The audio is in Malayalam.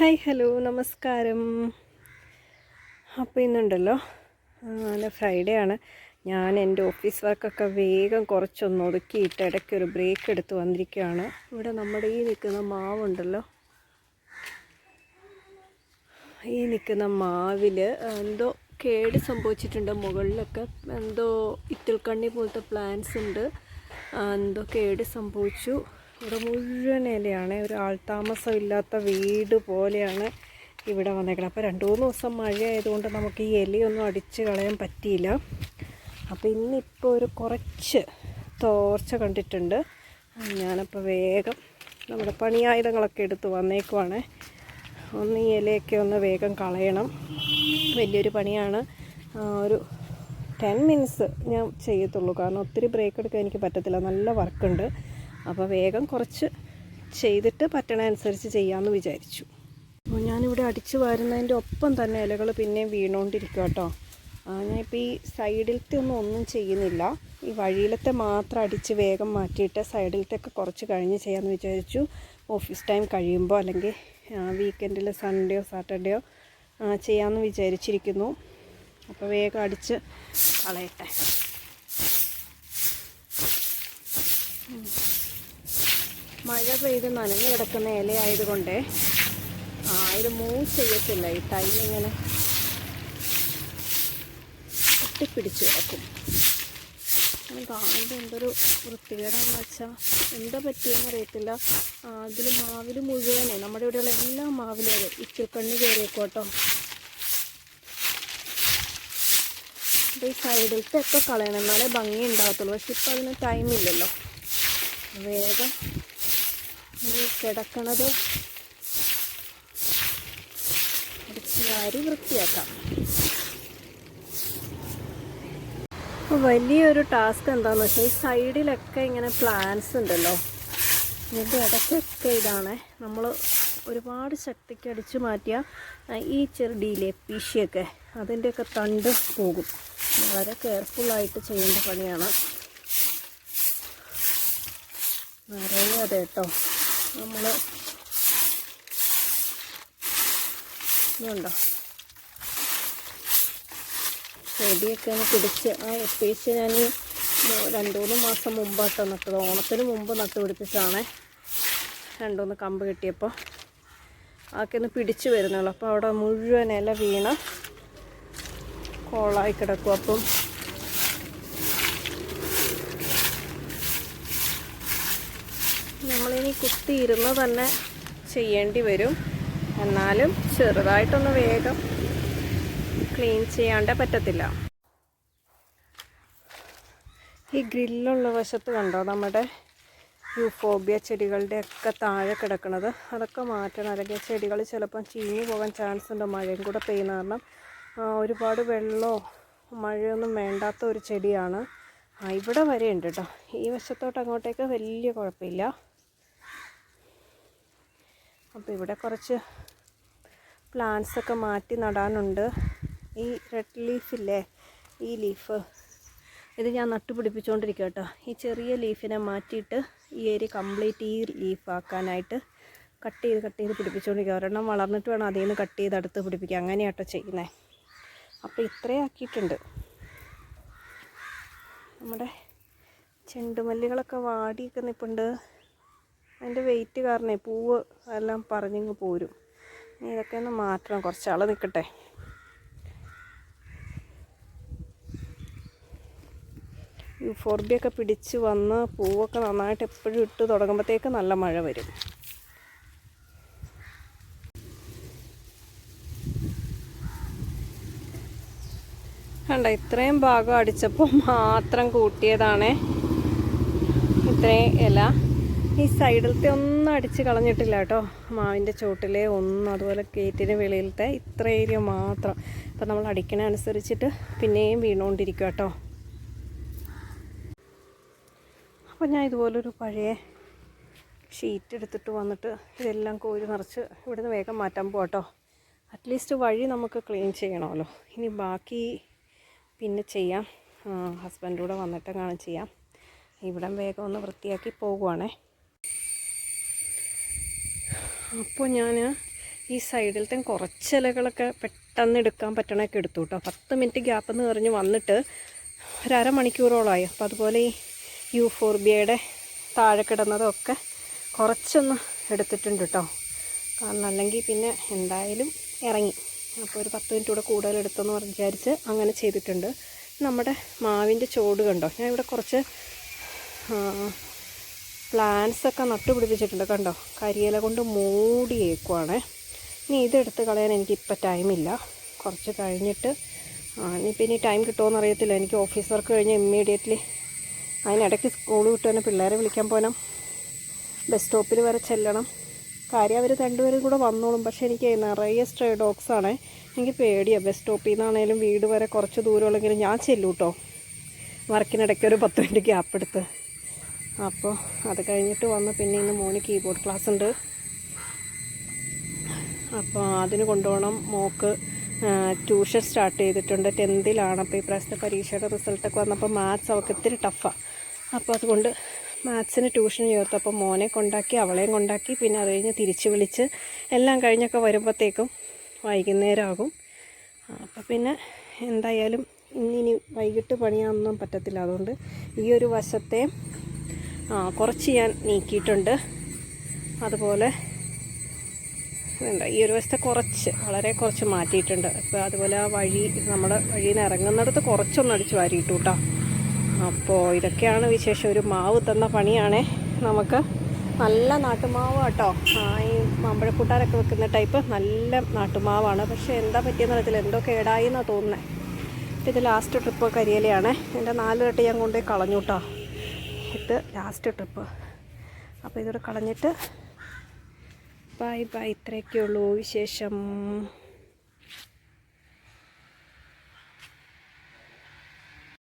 ഹായ് ഹലോ നമസ്കാരം. അപ്പോൾ ഇന്നുണ്ടല്ലോ ഫ്രൈഡേ ആണ്. ഞാൻ എന്റെ ഓഫീസ് വർക്കൊക്കെ വേഗം കുറച്ചൊന്ന് ഒതുക്കിയിട്ട് ഇടയ്ക്ക് ഒരു ബ്രേക്ക് എടുത്ത് വന്നിരിക്കുകയാണ്. ഇവിടെ നമ്മുടെ ഈ നിൽക്കുന്ന മാവുണ്ടല്ലോ. ഈ നിൽക്കുന്ന മാവിൽ എന്തോ കേട് സംഭവിച്ചിട്ടുണ്ട് മുകളിലൊക്കെ. എന്തോ ഇത്തിൽക്കണ്ണി പോലത്തെ പ്ലാന്റ്സ് ഉണ്ട്. എന്തോ കേട് സംഭവിച്ചു. ഇവിടെ മുഴുവൻ ഇലയാണ്. ഒരു ആൾതാമസം ഇല്ലാത്ത വീട് പോലെയാണ് ഇവിടെ വന്നേക്കുന്നത് അപ്പോൾ രണ്ട് മൂന്ന് ദിവസം മഴ ആയതുകൊണ്ട് നമുക്ക് ഈ ഇലയൊന്നും അടിച്ച് കളയാൻ പറ്റിയില്ല. അപ്പോൾ ഇന്നിപ്പോൾ ഒരു കുറച്ച് തോർച്ച കണ്ടിട്ടുണ്ട്. ഞാനപ്പോൾ വേഗം നമ്മുടെ പണിയായുധങ്ങളൊക്കെ എടുത്ത് വന്നേക്കുവാണ്. ഒന്ന് ഈ ഇലയൊക്കെ ഒന്ന് വേഗം കളയണം. വലിയൊരു പണിയാണ്. ഒരു ടെൻ മിനിറ്റ്സ് ഞാൻ ചെയ്യത്തുള്ളൂ. കാരണം ഒത്തിരി ബ്രേക്ക് എടുക്കാൻ എനിക്ക് പറ്റത്തില്ല. നല്ല വർക്കുണ്ട്. അപ്പോൾ വേഗം കുറച്ച് ചെയ്തിട്ട് പറ്റണ അനുസരിച്ച് ചെയ്യാമെന്ന് വിചാരിച്ചു. അപ്പോൾ ഞാനിവിടെ അടിച്ചു വാരുന്നതിന്റെ ഒപ്പം തന്നെ ഇലകൾ പിന്നെയും വീണുകൊണ്ടിരിക്കും കേട്ടോ ഞാനിപ്പോൾ ഈ സൈഡിലത്തെ ഒന്നും ഒന്നും ചെയ്യുന്നില്ല. ഈ വഴിയിലത്തെ മാത്രം അടിച്ച് വേഗം മാറ്റിയിട്ട് സൈഡിലത്തെ ഒക്കെ കുറച്ച് കഴിഞ്ഞ് ചെയ്യാമെന്ന് വിചാരിച്ചു. ഓഫീസ് ടൈം കഴിയുമ്പോൾ അല്ലെങ്കിൽ വീക്കെൻഡിൽ സൺഡേയോ സാറ്റർഡേയോ ചെയ്യാമെന്ന് വിചാരിച്ചിരിക്കുന്നു. അപ്പോൾ വേഗം അടിച്ച് കളയട്ടെ. മഴ പെയ്ത് നനഞ്ഞു കിടക്കുന്ന ഇലയായതുകൊണ്ട് ആ ഇത് മൂവ് ചെയ്യത്തില്ല. ഈ തൈ ഇങ്ങനെ ഒട്ടിപ്പിടിച്ച് കിടക്കും. കാണുമ്പോൾ എന്തൊരു വൃത്തികേടാന്ന് വെച്ചാൽ എന്താ പറ്റിയെന്ന് അറിയത്തില്ല. അതിൽ മാവിൽ മുഴുവനെ നമ്മുടെ ഇവിടെയുള്ള എല്ലാ മാവിലും അതെ ഇച്ചിൽക്കണ്ണി കയറിയേക്കോട്ടോ അപ്പോൾ ഈ സൈഡിലത്തെ ഒക്കെ കളയണം. എന്നാലേ ഭംഗി ഉണ്ടാകത്തുള്ളൂ. പക്ഷെ ഇപ്പം അതിന് ടൈമില്ലല്ലോ വേഗം കിടക്കണത് അടിച്ച് വൃത്തിയാക്കാം. വലിയൊരു ടാസ്ക് എന്താണെന്ന് വെച്ചാൽ ഈ സൈഡിലൊക്കെ ഇങ്ങനെ പ്ലാന്റ്സ് ഉണ്ടല്ലോ. ഇതിന്റെ ഇടയ്ക്കൊക്കെ ഇതാണ്. നമ്മൾ ഒരുപാട് ശക്തിക്ക് അടിച്ചു മാറ്റിയ ഈ ചെറുടിയിലെ പീശിയൊക്കെ അതിന്റെയൊക്കെ തണ്ട് പോകും. വളരെ കെയർഫുള്ളായിട്ട് ചെയ്യേണ്ട പണിയാണ്. നിറയെ അതെ കേട്ടോ. നമ്മൾ ഇതുണ്ടോ? ചെടിയൊക്കെ ഒന്ന് പിടിച്ച് ആ എത്തിച്ച് ഞാൻ രണ്ടുമൂന്ന് മാസം മുമ്പാട്ടോ നട്ടത്. ഓണത്തിന് മുമ്പ് നട്ട് പിടിപ്പിച്ചതാണേ. രണ്ടുമൂന്ന് കമ്പ് കിട്ടിയപ്പോൾ ആക്കി ഒന്ന് പിടിച്ച് വരുന്നുള്ളൂ. അപ്പോൾ അവിടെ മുഴുവൻ ഇല വീണ കോളായി കിടക്കും. അപ്പം നമ്മളിനി കുത്തിയിരുന്ന് തന്നെ ചെയ്യേണ്ടി വരും. എന്നാലും ചെറുതായിട്ടൊന്ന് വേഗം ക്ലീൻ ചെയ്യാണ്ട് പറ്റത്തില്ല. ഈ ഗ്രില്ലുള്ള വശത്ത് കണ്ടോ? നമ്മുടെ യൂഫോബിയ ചെടികളുടെ ഒക്കെ താഴെ കിടക്കുന്നത്. അതൊക്കെ മാറ്റണം. അല്ലെങ്കിൽ ചെടികൾ ചിലപ്പം ചീഞ്ഞു പോകാൻ ചാൻസ് ഉണ്ട്. മഴയും കൂടെ പെയ്യുന്ന കാരണം ഒരുപാട് വെള്ളമോ മഴയൊന്നും വേണ്ടാത്ത ഒരു ചെടിയാണ്. ഇവിടെ വരെ ഉണ്ട് കേട്ടോ. ഈ വശത്തോട്ട് അങ്ങോട്ടേക്ക് വലിയ കുഴപ്പമില്ല. അപ്പോൾ ഇവിടെ കുറച്ച് പ്ലാന്റ്സ് ഒക്കെ മാറ്റി നടാനുണ്ട്. ഈ റെഡ് ലീഫില്ലേ ഈ ലീഫ് ഇത് ഞാൻ നട്ടുപിടിപ്പിച്ചുകൊണ്ടിരിക്കുക കേട്ടോ ഈ ചെറിയ ലീഫിനെ മാറ്റിയിട്ട് ഈ ഏരിയ കംപ്ലീറ്റ് ഈ ലീഫ് ആക്കാനായിട്ട് കട്ട് ചെയ്ത് കട്ട് ചെയ്ത് പിടിപ്പിച്ചുകൊണ്ടിരിക്കുക ഒരെണ്ണം വളർന്നിട്ട് വേണം അതിൽ നിന്ന് കട്ട് ചെയ്ത് അടുത്ത് പിടിപ്പിക്കുക അങ്ങനെയാട്ടോ ചെയ്യുന്നത് അപ്പോൾ ഇത്രയും ആക്കിയിട്ടുണ്ട്. നമ്മുടെ ചെണ്ടുമല്ലികളൊക്കെ വാടിയൊക്കെ നിൽപ്പുണ്ട് അതിന്റെ വെയിറ്റ് കാരണേ പൂവ് എല്ലാം പറഞ്ഞിങ്ങ് പോരും. ഇതൊക്കെ ഒന്ന് മാറ്റണം. കുറച്ചാൾ നിൽക്കട്ടെ യൂഫോർബിയൊക്കെ പിടിച്ച് വന്ന് പൂവൊക്കെ നന്നായിട്ട് എപ്പോഴും ഇട്ട് തുടങ്ങുമ്പോഴത്തേക്ക് നല്ല മഴ വരും. കണ്ട ഇത്രയും ഭാഗം അടിച്ചപ്പോൾ മാത്രം കൂട്ടിയതാണേ. ഇത്രയും ഇല. ഈ സൈഡിലത്തെ ഒന്നും അടിച്ച് കളഞ്ഞിട്ടില്ല കേട്ടോ. മാവിന്റെ ചോട്ടിലെ ഒന്നും അതുപോലെ ഗേറ്റിന് വെളിയിലത്തെ ഇത്ര ഏരിയ മാത്രം. അപ്പം നമ്മൾ അടിക്കണ അനുസരിച്ചിട്ട് പിന്നെയും വീണുകൊണ്ടിരിക്കും കേട്ടോ. അപ്പോൾ ഞാൻ ഇതുപോലൊരു പഴയ ഷീറ്റ് എടുത്തിട്ട് വന്നിട്ട് ഇതെല്ലാം കോരി നിറച്ച് ഇവിടുന്ന് വേഗം മാറ്റാൻ പോട്ടോ അറ്റ്ലീസ്റ്റ് വഴി നമുക്ക് ക്ലീൻ ചെയ്യണമല്ലോ. ഇനി ബാക്കി പിന്നെ ചെയ്യാം. ഹസ്ബൻഡൂടെ വന്നിട്ട് കാണാൻ ചെയ്യാം. ഇവിടം വേഗം ഒന്ന് വൃത്തിയാക്കി പോകുവാണേ. അപ്പോൾ ഞാൻ ഈ സൈഡിലത്തെ കുറച്ച് ഇലകളൊക്കെ പെട്ടെന്ന് എടുക്കാൻ പറ്റണൊക്കെ എടുത്തു കേട്ടോ പത്ത് മിനിറ്റ് ഗ്യാപ്പ് എന്ന് പറഞ്ഞ് വന്നിട്ട് ഒരു അരമണിക്കൂറോളമായി അപ്പോൾ അതുപോലെ ഈ യൂഫോർബിയയുടെ താഴെ കിടന്നതൊക്കെ കുറച്ചൊന്ന് എടുത്തിട്ടുണ്ട് കേട്ടോ കാരണം അല്ലെങ്കിൽ പിന്നെ എന്തായാലും ഇറങ്ങി. അപ്പോൾ ഒരു പത്ത് മിനിറ്റ് കൂടെ കൂടുതൽ എടുത്തെന്ന് വിചാരിച്ച് അങ്ങനെ ചെയ്തിട്ടുണ്ട്. നമ്മുടെ മാവിന്റെ ചോട് കണ്ടോ? ഞാൻ ഇവിടെ കുറച്ച് പ്ലാന്റ്സ് ഒക്കെ നട്ടുപിടിപ്പിച്ചിട്ടുണ്ട് കണ്ടോ? കരിയില കൊണ്ട് മൂടിയേക്കുവാണ്. ഇനി ഇതെടുത്ത് കളയാൻ എനിക്കിപ്പോൾ ടൈമില്ല കുറച്ച് കഴിഞ്ഞിട്ട് ഇനിയിപ്പോൾ ഇനി ടൈം കിട്ടുമോ അറിയത്തില്ല എനിക്ക് ഓഫീസ് വർക്ക് കഴിഞ്ഞ് ഇമ്മീഡിയറ്റ്ലി അതിനിടയ്ക്ക് സ്കൂൾ വിട്ട് തന്നെ പിള്ളേരെ വിളിക്കാൻ പോകണം ബസ് സ്റ്റോപ്പിൽ വരെ ചെല്ലണം. കാര്യം അവർ രണ്ടുപേരും കൂടെ വന്നോളും. പക്ഷേ എനിക്ക് നിറയെ സ്ട്രേ ആണ്. എനിക്ക് പേടിയാണ് ബസ് സ്റ്റോപ്പിൽ നിന്നാണേലും വീട് വരെ കുറച്ച് ദൂരമുള്ളെങ്കിലും ഞാൻ ചെല്ലൂട്ടോ. വർക്കിനിടയ്ക്ക് ഒരു പത്ത് മിനിറ്റ് ഗ്യാപ്പ് എടുത്ത്. അപ്പോൾ അത് കഴിഞ്ഞിട്ട് വന്ന് പിന്നെ ഇന്ന് മോന് കീബോർഡ് ക്ലാസ് ഉണ്ട്. അപ്പോൾ അതിന് കൊണ്ടുപോകണം. മോക്ക് ട്യൂഷൻ സ്റ്റാർട്ട് ചെയ്തിട്ടുണ്ട്. ടെൻത്തിലാണ്. അപ്പോൾ ഈ പ്രാവശ്യത്തെ പരീക്ഷയുടെ റിസൾട്ടൊക്കെ വന്നപ്പോൾ മാത്സ് അവൾക്ക് ഇത്തിരി ടഫാണ് അപ്പോൾ അതുകൊണ്ട് മാത്സിന് ട്യൂഷൻ ചേർത്തു. അപ്പോൾ മോനെ കൊണ്ടാക്കി അവളെയും കൊണ്ടാക്കി. പിന്നെ അത് കഴിഞ്ഞ് തിരിച്ച് വിളിച്ച് എല്ലാം കഴിഞ്ഞൊക്കെ വരുമ്പോഴത്തേക്കും വൈകുന്നേരമാകും. അപ്പോൾ പിന്നെ എന്തായാലും ഇന്നിനി വൈകിട്ട് പണിയാനൊന്നും പറ്റത്തില്ല. അതുകൊണ്ട് ഈ ഒരു വശത്തെ കുറച്ച് ഞാൻ നീക്കിയിട്ടുണ്ട്. അതുപോലെ വേണ്ട ഈ ഒരു വശത്തെ കുറച്ച് വളരെ കുറച്ച് മാറ്റിയിട്ടുണ്ട്. അപ്പോൾ അതുപോലെ ആ വഴി നമ്മുടെ വഴിയിൽ നിന്ന് ഇറങ്ങുന്നിടത്ത് കുറച്ചൊന്ന് അടിച്ച് വാരിയിട്ടു കേട്ടോ അപ്പോൾ ഇതൊക്കെയാണ് വിശേഷം. ഒരു മാവ് തന്ന പണിയാണേ. നമുക്ക് നല്ല നാട്ടുമാവ് കേട്ടോ ഈ മാമ്പഴക്കൂട്ടാനൊക്കെ വെക്കുന്ന ടൈപ്പ് നല്ല നാട്ടുമാവാണ്. പക്ഷേ എന്താ പറ്റിയെന്ന് അറിയത്തില്ല. എന്തോ കേടായി എന്നാണ് തോന്നുന്നത് ഇത് ലാസ്റ്റ് ട്രിപ്പ് കരിയലയാണ്. എന്റെ നാല് ഞാൻ കൊണ്ടുപോയി കളഞ്ഞു കേട്ടോ ഇത് ലാസ്റ്റ് ട്രിപ്പ് അപ്പോൾ ഇതോടെ കളഞ്ഞിട്ട് ബൈ ബൈ ഇത്രയൊക്കെ ഉള്ളൂ വിശേഷം.